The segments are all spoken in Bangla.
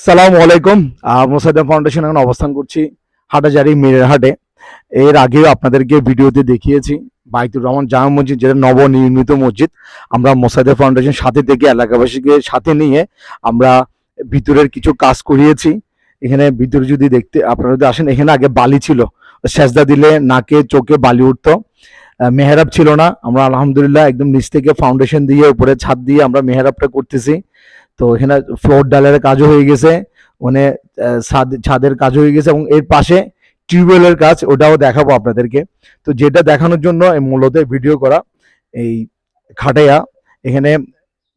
সালাম আলাইকুম। আহ, ফাউন্ডেশন এখন অবস্থান করছি হাটাজারি মিরের হাটে। এর আগেও আপনাদেরকে ভিডিওতে দেখিয়েছি বাইতুর রহমান জামা মসজিদ যেটা নবনির্মিত মসজিদ। আমরা মোসাদ্দেম ফাউন্ডেশন সাথে থেকে এলাকাবাসীকে সাথে নিয়ে আমরা ভিতরের কিছু কাজ করিয়েছি। এখানে ভিতরে যদি দেখতে আপনারা যদি আসেন এখানে আগে বালি ছিল। সেজদা দিলে নাকে চোখে বালি উঠতো। মেহরাব ছিল না। আমরা আলহামদুলিল্লাহ একদম নিচ থেকে ফাউন্ডেশন দিয়ে উপরে ছাদ দিয়ে আমরা মেহরাবটা করতেছি। তো এখানে ফ্লোর ডালের কাজও হয়ে গেছে মানে ছাদ- ছাদের কাজ হয়ে গেছে এবং এর পাশে টিউবওয়েলের কাজ, ওটাও দেখাবো আপনাদেরকে। তো যেটা দেখানোর জন্য মূলত ভিডিও করা, এই খাটাইয়া এখানে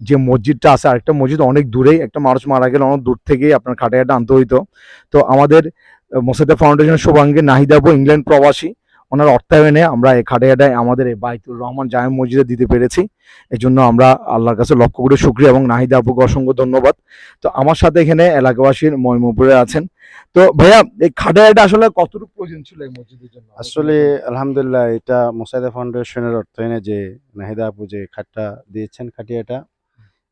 যে মসজিদটা আছে, আরেকটা মসজিদ অনেক দূরেই, একটা মানুষ মারা গেলে, অনেক দূর থেকেই আপনার খাটাইয়াটা আনতে হইতো। তো আমাদের মোসাদ্দা ফাউন্ডেশন শুভাঙ্গে নাহিদাবু ইংল্যান্ড প্রবাসী ওনার অর্থায়নে আমরা এই খাটাইয়াটায় আমাদের এই বাইতুর রহমান জামে মসজিদে দিতে পেরেছি। এই জন্য আমরা আল্লাহর কাছে লক্ষ্য করে শুক্রিয়া এবং নাহিদা আপুকে অসংখ্য ধন্যবাদ। তো আমার সাথে এখানে এলাকাবাসীর ময়মপুরে আছেন। তো ভাইয়া, এই খাটাইয়াটা আসলে কতটুকু প্রয়োজন ছিল এই মসজিদের জন্য? আসলে আলহামদুলিল্লাহ এটা মুসাইদা ফাউন্ডেশনের অর্থায়নে যে নাহিদা আপু যে খাটটা দিয়েছেন খাটিয়াটা,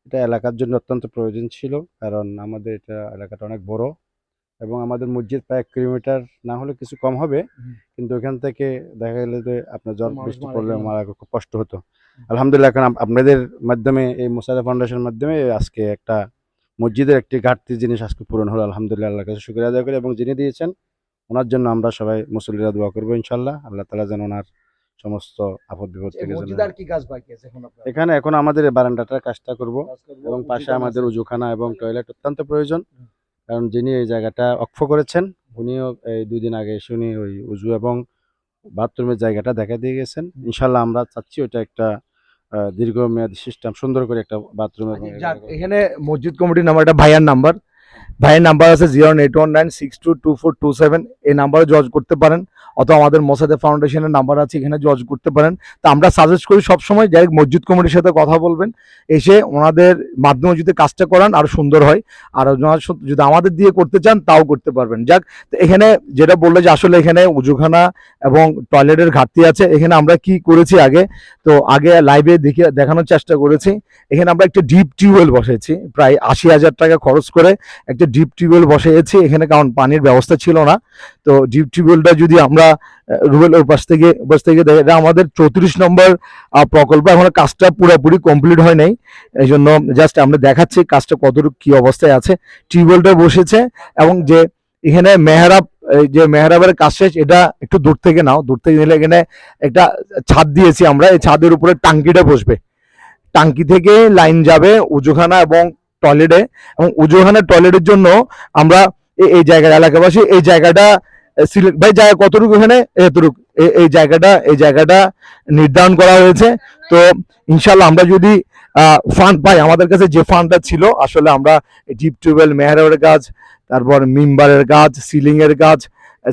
এটা এলাকার জন্য অত্যন্ত প্রয়োজন ছিল। কারণ আমাদের এটা এলাকাটা অনেক বড়। এবং আমাদের মসজিদ প্রায় এক কিলোমিটার না হলে কিছু কম হবে। কিন্তু এখান থেকে দেখা গেলে যে আপনার জল বৃষ্টি পড়লে। মারা খুব কষ্ট হতো। আলহামদুলিল্লাহ এখন আপনাদের মাধ্যমে এই মুসাইদা ফাউন্ডেশনের মাধ্যমে আজকে একটা মসজিদের একটি ঘাটতি জিনিস আজকে পূরণ হলো। আলহামদুলিল্লাহ আল্লাহর কাছে শুক্রিয়া আদায় করি এবং যিনি দিয়েছেন ওনার জন্য আমরা সবাই মুসল্লিরা দোয়া করব ইনশাল্লাহ আল্লাহ তালা যেন ওনার সমস্ত আপদ বিপদ থেকে এখন এখানে আমাদের বারান্দাটার কাজটা করব এবং পাশে আমাদের উজুখানা এবং টয়লেট অত্যন্ত প্রয়োজন। কারণ যিনি এই জায়গাটা অক্ষ করেছেন উনিও এই দুদিন আগে এসে উনি ওই উজু এবং বাথরুমের জায়গাটা দেখা দিয়ে গেছেন। ইনশাল্লাহ আমরা চাচ্ছি ওটা একটা দীর্ঘমেয়াদী সিস্টেম সুন্দর করে একটা বাথরুম আচ্ছা, এখানে মসজিদ কমিটির নাম্বার একটা ভাইয়ার নাম্বার ভাইয়ের নাম্বার আছে zero eight one nine six two two four two seven. এই নাম্বারে জজ করতে পারেন, অথবা আমাদের মোসাদে ফাউন্ডেশনের নাম্বার আছে, এখানে জজ করতে পারেন। তা আমরা সাজেস্ট করি সবসময় যাই মসজিদ কমিটির সাথে কথা বলবেন, এসে ওনাদের মাধ্যমে যদি কাজটা করান, আরও সুন্দর হয়। আর যদি আমাদের দিয়ে করতে চান, তাও করতে পারবেন। যাক এখানে যেটা বলল যে আসলে এখানে উজুখানা এবং টয়লেটের ঘাটতি আছে, এখানে আমরা কি করেছি আগে? তো আগে লাইভে দেখে দেখানোর চেষ্টা করেছি। এখানে আমরা একটা ডিপ টিউবওয়েল বসেছি, প্রায় আশি হাজার টাকা খরচ করে। একটা ডিপ টিউবওয়েল বসিয়েছি, এখানে কারণ পানির ব্যবস্থা ছিল না। তো ডিপ টিউবওয়েলটা যদি আমরা রুবেলের পাশ থেকে পাশ থেকে দেখি এটা আমাদের চৌত্রিশ নম্বর প্রকল্প। এখন কাজটা পুরোপুরি কমপ্লিট হয় নাই। এই জন্য জাস্ট আমরা দেখাচ্ছি কাজটা কতটুকু কি অবস্থায় আছে। টিউবওয়েলটা বসেছে এবং যে এখানে মেহরাব যে মেহরাবের কাজ শেষ, এটা একটু দূর থেকে নাও। দূর থেকে নিলে এখানে একটা ছাদ দিয়েছি আমরা। এই ছাদের উপরে টাঙ্কিটা বসবে। টাঙ্কি থেকে লাইন যাবে উজুখানা এবং টয়লেটে এবং উজুহানের টয়লেটের জন্য আমরা এই- জায়গার এলাকাবাসী এই জায়গাটা সিলেক্ট ভাই, জায়গা কতটুকু এখানে? এতটুকু। এই- জায়গাটা, এই জায়গাটা নির্ধারণ করা হয়েছে। তো ইনশাল্লাহ আমরা যদি ফান্ড পাই, আমাদের কাছে যে ফান্ডটা ছিল, আসলে আমরা ডিপ টিউবওয়েল মেহরের কাজ তারপর মিম্বারের কাজ সিলিংয়ের গাছ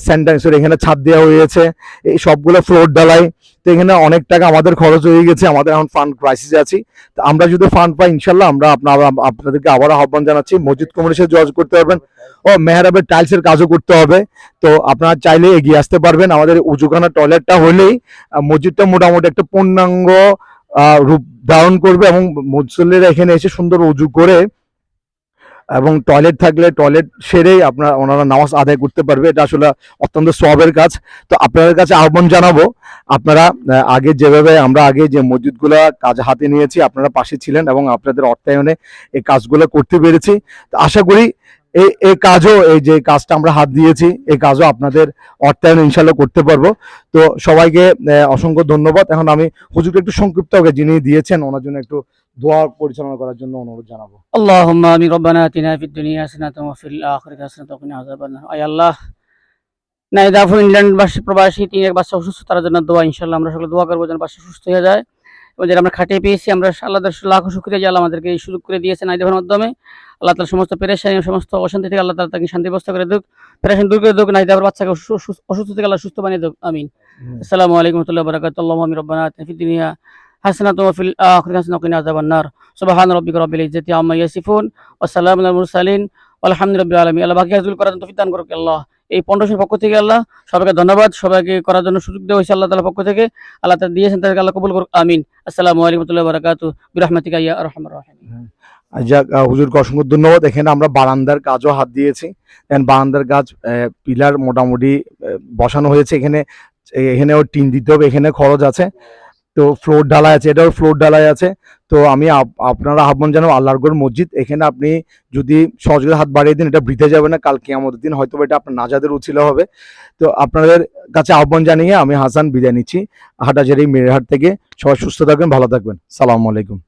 স্যানিটাইজার এখানে ছাদ দেওয়া হয়েছে। এই সবগুলো ফ্লোর ডালাই তো এখানে অনেক টাকা আমাদের খরচ হয়ে গেছে। আমাদের এখন ফান্ড ক্রাইসিসে আছি। তো আমরা যদি ফান্ড পাই ইনশাল্লাহ আমরা আপনার, আপনাদেরকে আবার আহ্বান জানাচ্ছি মসজিদ কমিটির সাথে জজ করতে পারবেন ও মেহরাবের টাইলসের কাজও করতে হবে। তো আপনারা চাইলে এগিয়ে আসতে পারবেন। আমাদের উজুখানা টয়লেটটা হলেই মসজিদটা মোটামুটি একটা পূর্ণাঙ্গ রূপ ধারণ করবে এবং মুসল্লিরা এখানে এসে সুন্দর উজু করে এবং টয়লেট থাকলে টয়লেট সেরেই আপনার ওনারা নামাজ আদায় করতে পারবে। এটা আসলে অত্যন্ত সবের কাজ। তো আপনাদের কাছে আহ্বান জানাব, আপনারা আগে যেভাবে আমরা আগে যে মসজিদগুলা কাজ হাতে নিয়েছি, আপনারা পাশে ছিলেন এবং আপনাদের অর্থায়নে এই কাজগুলো করতে পেরেছি। তো আশা করি এই এই কাজও, এই যে কাজটা আমরা হাত দিয়েছি এই কাজও আপনাদের অর্থায়ন ইনশাল্লাহ করতে পারব। তো সবাইকে অসংখ্য ধন্যবাদ। এখন আমি হুজুরকে একটু সংক্ষিপ্ত যিনি দিয়েছেন, ওনার জন্য একটু দোয়া পরিচালনা করার জন্য অনুরোধ জানাব। আল্লাহ আমি প্রবাসী তিনি এক বাচ্চা অসুস্থ তার জন্য দোয়া আমরা সকলে দোয়া করব যেন বাচ্চা সুস্থ হয়ে যায়। এবং যারা আমরা খাটিয়ে পেয়েছি আমরা আল্লাহ লাখো আমাদেরকে এই সুযোগ করে দিয়েছে নাইদাফের মাধ্যমে। আল্লাহ তার সমস্ত পেরেশানি সমস্ত অশান্তি থেকে আল্লাহ তালা তাকে করে দুক পেরেশানি দূর করে দুক নাইদাফের বাচ্চাকে অসুস্থ থেকে আল্লাহ সুস্থ বানিয়ে দুক আমিন। আসসালামু আলাইকুম রহমতুল্লাহ বরাকাত আমি রব্বানা হাসনাত ওয়াফিল আখির হাসনা কিনা আযাবান নার সুবহান রাব্বিকা রাব্বিল ইজ্জাতি আম্মা ইয়াসিফুন ওয়া সালামুন আলাল মুরসালিন আলহামদুলিল্লাহ রাব্বিল আলামিন আল্লাহ বাকি হাজুল করার তৌফিক দান করুক আল্লাহ। এই পনেরোশোর পক্ষ থেকে আল্লাহ সবাইকে ধন্যবাদ, সবাইকে করার জন্য সুযোগ দেওয়া হয়েছে আল্লাহ তালা পক্ষ থেকে। আল্লাহ তালা দিয়েছেন তাদেরকে আল্লাহ কবুল করুক, আমিন। আসসালামু আলাইকুমতুল্লাহ বারাকাতু বিরহমাতিকা ইয়া রহমান। রহিম হ্যাঁ। যাক হুজুরকে অসংখ্য ধন্যবাদ। এখানে আমরা বারান্দার কাজও হাত দিয়েছি। দেন বারান্দার গাছ পিলার মোটামুটি বসানো হয়েছে। এখানে এখানেও টিন দিতে হবে, এখানে খরচ আছে। তো ফ্লোর ঢালাই আছে, এটাও ফ্লোর ঢালাই আছে। তো আমি আপ- আপনারা আহ্বান জানাব আল্লাহরগড় মসজিদ, এখানে আপনি যদি সহযোগিতা হাত বাড়িয়ে দিন, এটা বৃদ্ধে যাবে না কালকে আমাদের দিন হয়তো এটা আপনার নাজাদের উচিল হবে। তো আপনাদের কাছে আহ্বান জানিয়ে আমি হাসান বিদায় নিচ্ছি। হাটাজারি মেরহাট থেকে সবাই সুস্থ থাকবেন, ভালো থাকবেন। সালাম আলাইকুম।